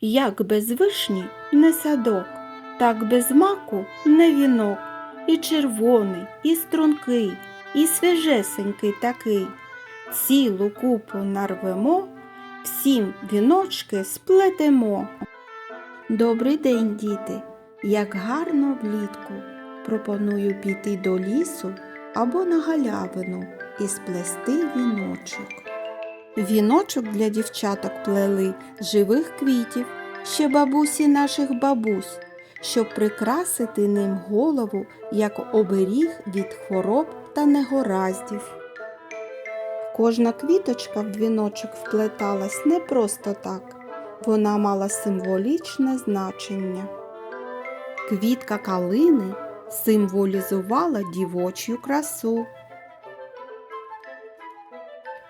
Як без вишні не садок, так без маку не вінок, і червоний, і стрункий, і свіжесенький такий. Цілу купу нарвемо, всім віночки сплетемо. Добрий день, діти! Як гарно влітку. Пропоную піти до лісу або на галявину і сплести віночок. Віночок для дівчаток плели живих квітів, ще бабусі наших бабусь, щоб прикрасити ним голову, як оберіг від хвороб та негораздів. Кожна квіточка в віночок вплеталась не просто так, вона мала символічне значення. Квітка калини символізувала дівочу красу.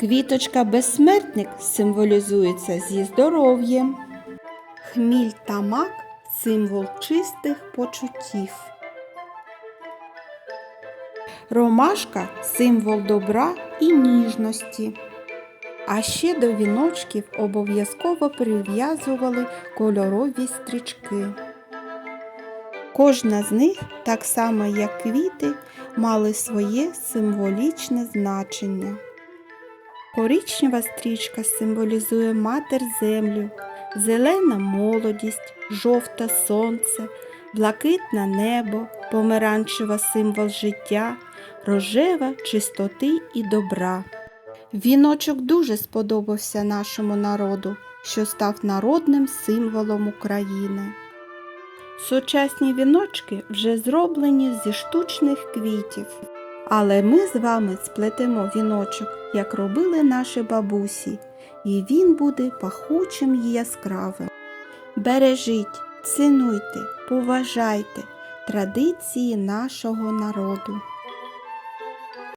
Квіточка безсмертник символізується зі здоров'ям. Хміль та мак символ чистих почуттів. Ромашка символ добра і ніжності. А ще до віночків обов'язково прив'язували кольорові стрічки. Кожна з них, так само як квіти, мали своє символічне значення. Коричнева стрічка символізує матер землю, зелена молодість, жовте сонце, блакитне небо, помаранчева символ життя, рожева чистоти і добра. Віночок дуже сподобався нашому народу, що став народним символом України. Сучасні віночки вже зроблені зі штучних квітів. Але ми з вами сплетемо віночок, як робили наші бабусі, і він буде пахучим і яскравим. Бережіть, цінуйте, поважайте традиції нашого народу.